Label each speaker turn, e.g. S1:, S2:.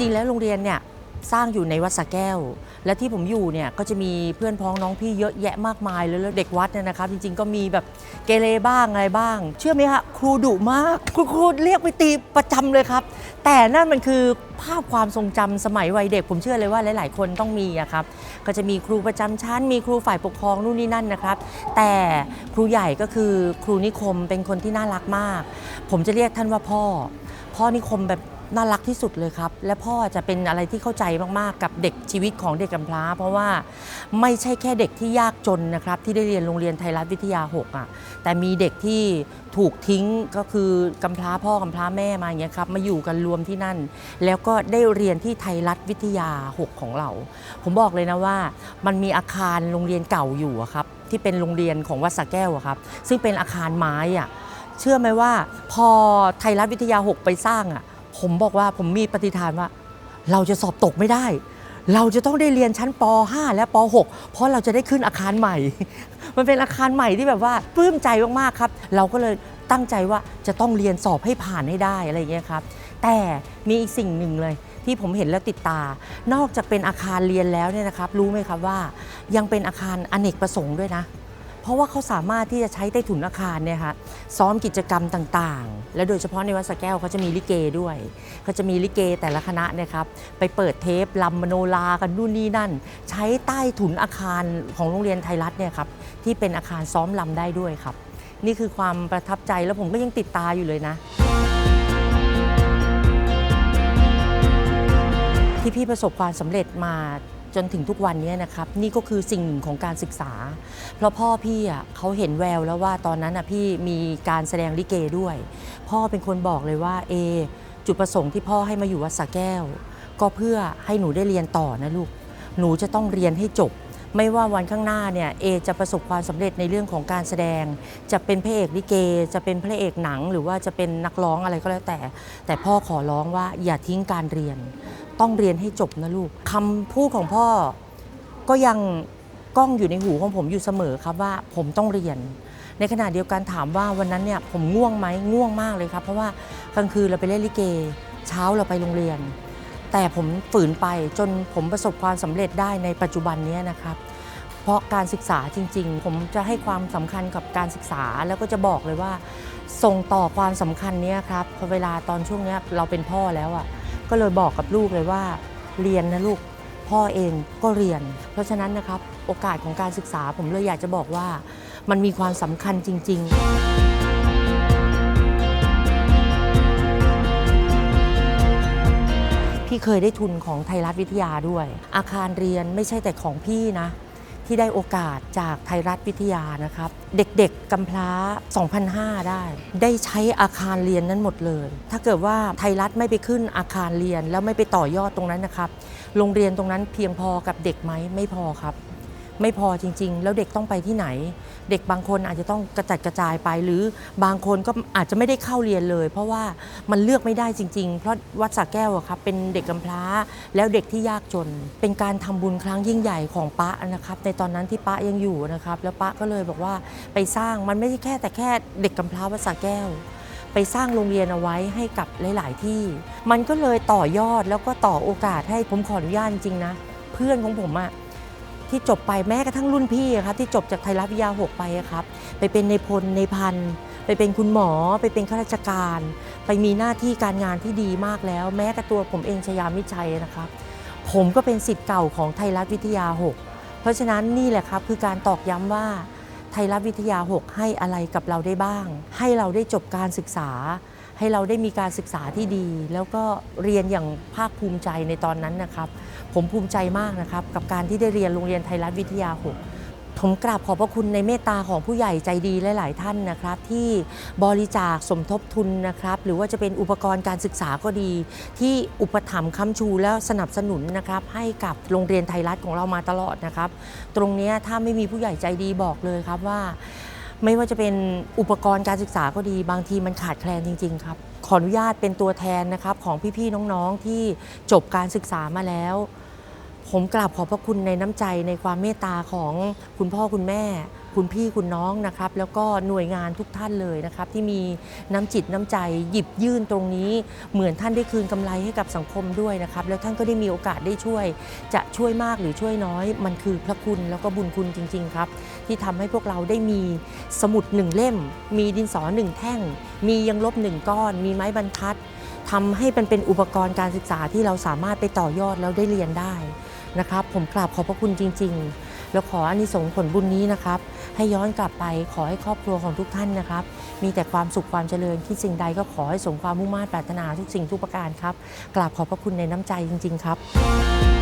S1: ริง ๆ แล้วโรงเรียนเนี่ยสร้างอยู่ในวัดสะแก้ว และที่ผมอยู่เนี่ยก็จะมีเพื่อนพ้องน้องพี่เยอะแยะมากมายเลยแล้วเด็กวัดเนี่ยนะครับ จริง ๆ ก็มีแบบเกเรบ้างอะไรบ้าง เชื่อไหมคะครูดุมากครูครูเรียกไปตีประจำเลยครับ แต่นั่นมันคือภาพความทรงจำสมัยวัยเด็ก ผมเชื่อเลยว่าหลาย ๆ คนต้องมีอะครับก็จะมีครูประจำชั้น มีครูฝ่ายปกครองนู่นนี่นั่นนะครับ แต่ครูใหญ่ก็คือครูนิคมเป็นคนที่น่ารักมาก ผมจะเรียกท่านว่าพ่อพ่อนิคมแบบ น่ารักที่สุดเลยครับ และพ่อจะเป็นอะไรที่เข้าใจมากๆ กับเด็กชีวิตของเด็กกำพร้า เพราะว่าไม่ใช่แค่เด็กที่ยากจนนะครับ ที่ได้เรียนโรงเรียนไทยรัฐวิทยา6อะแต่มีเด็กที่ถูกทิ้งก็คือกำพร้าพ่อกำพร้าแม่มาอย่างเงี้ยครับมาอยู่กันรวมที่นั่น แล้วก็ได้เรียนที่ไทยรัฐวิทยา 6 ของเรา ผมบอกเลยนะว่า มันมีอาคารโรงเรียนเก่าอยู่ครับที่เป็นโรงเรียนของวัดสะแก้วครับซึ่งเป็นอาคารไม้อะเชื่อไหมว่าพอไทยรัฐวิทยา 6 ไปสร้างอะ ผมบอกว่าผมมีปฏิฐานว่า เราจะสอบตกไม่ได้ เราจะต้องได้เรียนชั้นป .5 และป .6 เพราะเราจะได้ขึ้นอาคารใหม่ มันเป็นอาคารใหม่ที่แบบว่าปลื้มใจมากๆครับ เราก็เลยตั้งใจว่าจะต้องเรียนสอบให้ผ่านให้ได้อะไรอย่างเงี้ยครับ แต่มีอีกสิ่งหนึ่งเลยที่ผมเห็นแล้วติดตา นอกจากเป็นอาคารเรียนแล้วเนี่ยนะครับ รู้ไหมครับว่า ยังเป็นอาคารอเนกประสงค์ด้วยนะ ราะว่าเขาสามารถที่จะใช้ใต้ถุนอาคารเนี่ยค่ะซ้อมกิจกรรมต่างๆ และโดยเฉพาะในวัดสระแก้วเขาจะมีลิเกด้วยเขาจะมีลิเกแต่ละคณะเนยครับไปเปิดเทปลำมโนรากันนู่นนี่นั่น ใช้ใต้ถุนอาคารของโรงเรียนไทยรัฐเนี่ยครับที่เป็นอาคารซ้อมลำได้ด้วยครับ นี่คือความประทับใจแล้วผมก็ยังติดตาอยู่เลยนะที่พี่ประสบความสำเร็จมา จนถึงทุกวันนี้นะครับ นี่ก็คือสิ่งหนึ่งของการศึกษา เพราะพ่อพี่อะเขาเห็นแววแล้วว่าตอนนั้นอะพี่มีการแสดงลิเกด้วย พ่อเป็นคนบอกเลยว่าเอจุดประสงค์ที่พ่อให้มาอยู่วัดสระแก้ว ก็เพื่อให้หนูได้เรียนต่อนะลูก หนูจะต้องเรียนให้จบ ไม่ว่าวันข้างหน้าเนี่ยเอจะประสบความสำเร็จในเรื่องของการแสดง จะเป็นพระเอกลิเก จะเป็นพระเอกหนัง หรือว่าจะเป็นนักร้องอะไรก็แล้วแต่ แต่พ่อขอร้องว่าอย่าทิ้งการเรียน ต้องเรียนให้จบนะลูกคำพูดของพ่อก็ยังก้องอยู่ในหูของผมอยู่เสมอครับว่าผมต้องเรียน ในขณะเดียวกันถามว่าวันนั้นเนี่ยผมง่วงไหมง่วงมากเลยครับ เพราะว่ากลางคืนเราไปเล่นลิเก เช้าเราไปโรงเรียน แต่ผมฝืนไปจนผมประสบความสำเร็จได้ในปัจจุบันนี้นะครับ เพราะการศึกษาจริง ๆ ผมจะให้ความสำคัญกับการศึกษาแล้วก็จะบอกเลยว่า ส่งต่อความสำคัญนี้ครับพอเวลาตอนช่วงนี้เราเป็นพ่อแล้วอะก็เลยบอกกับลูกเลยว่า เรียนนะลูกพ่อเองก็เรียน เพราะฉะนั้นนะครับโอกาสของการศึกษาผมเลยอยากจะบอกว่า มันมีความสำคัญจริง ๆ พี่เคยได้ทุนของไทยรัฐวิทยาด้วย อาคารเรียนไม่ใช่แต่ของพี่นะ ที่ได้โอกาสจากไทยรัฐวิทยานะครับ เด็กๆกำพร้า 2,005 ได้ ได้ใช้อาคารเรียนนั้นหมดเลย ถ้าเกิดว่าไทยรัฐไม่ไปขึ้นอาคารเรียนแล้วไม่ไปต่อยอดตรงนั้นนะครับ โรงเรียนตรงนั้นเพียงพอกับเด็กไหมไม่พอครับ ไม่พอจริง ๆ แล้วเด็กต้องไปที่ไหน เด็กบางคนอาจจะต้องกระจัดกระจายไป หรือบางคนก็อาจจะไม่ได้เข้าเรียนเลย เพราะว่ามันเลือกไม่ได้จริง ๆ เพราะวัดสระแก้วอะครับเป็นเด็กกำพร้า แล้วเด็กที่ยากจน เป็นการทำบุญครั้งยิ่งใหญ่ของป้านะครับ ในตอนนั้นที่ป้ายังอยู่นะครับ แล้วป้าก็เลยบอกว่าไปสร้างมันไม่ใช่แค่แต่แค่เด็กกำพร้าวัดสระแก้วไปสร้างโรงเรียนเอาไว้ให้กับหลาย ๆ ที่ มันก็เลยต่อยอดแล้วก็ต่อโอกาสให้ผมขออนุญาตจริงๆนะ เพื่อนของผมอะ ที่จบไปแม้กระทั่งรุ่นพี่ครับที่จบจากไทยรัฐวิทยาหกไปครับ ไปเป็นในพลในพันไปเป็นคุณหมอไปเป็นข้าราชการ ไปมีหน้าที่การงานที่ดีมากแล้ว แม้กระตัวผมเองชยามิชัยนะครับ ผมก็เป็นสิทธิ์เก่าของไทยรัฐวิทยา 6 เพราะฉะนั้นนี่แหละครับคือการตอกย้ำว่าไทยรัฐวิทยา 6 ให้อะไรกับเราได้บ้าง ให้เราได้จบการศึกษา ให้เราได้มีการศึกษาที่ดี แล้วก็เรียนอย่างภาคภูมิใจในตอนนั้นนะครับ ผมภูมิใจมากนะครับ กับการที่ได้เรียนโรงเรียนไทยรัฐวิทยา 6 ผมกราบขอบพระคุณในเมตตาของผู้ใหญ่ใจดีหลาย ๆ ท่านนะครับ ที่บริจาคสมทบทุนนะครับ หรือว่าจะเป็นอุปกรณ์การศึกษาก็ดี ที่อุปถัมภ์ค้ำชูและสนับสนุนนะครับ ให้กับโรงเรียนไทยรัฐของเรามาตลอดนะครับ ตรงนี้ถ้าไม่มีผู้ใหญ่ใจดีบอกเลยครับว่า ไม่ว่าจะเป็นอุปกรณ์การศึกษาก็ดี บางทีมันขาดแคลนจริง ๆ ครับ ขออนุญาตเป็นตัวแทนนะครับ ของพี่ๆน้องๆที่จบการศึกษามาแล้ว ผมกราบขอบพระคุณในน้ำใจในความเมตตาของคุณพ่อคุณแม่ คุณพี่คุณน้องนะครับ แล้วก็หน่วยงานทุกท่านเลยนะครับ ที่มีน้ำจิตน้ำใจหยิบยื่นตรงนี้ เหมือนท่านได้คืนกำไรให้กับสังคมด้วยนะครับ แล้วท่านก็ได้มีโอกาสได้ช่วย จะช่วยมากหรือช่วยน้อย มันคือพระคุณแล้วก็บุญคุณจริง ๆ ครับ ที่ทำให้พวกเราได้มีสมุดหนึ่งเล่ม มีดินสอหนึ่งแท่ง มียังลบหนึ่งก้อน มีไม้บรรทัดทำให้มันเป็นอุปกรณ์การศึกษาที่เราสามารถไปต่อยอดแล้วได้เรียนได้นะครับ ผมกราบขอบพระคุณจริง ๆ แล้วขออานิสงส์ผลบุญนี้นะครับ ให้ย้อนกลับไปขอให้ครอบครัวของทุกท่านนะครับ มีแต่ความสุขความเจริญที่สิ่งใดก็ขอให้สมความมุ่งมั่นปรารถนาทุกสิ่งทุกประการครับกราบขอบพระคุณในน้ำใจจริง ๆ ครับ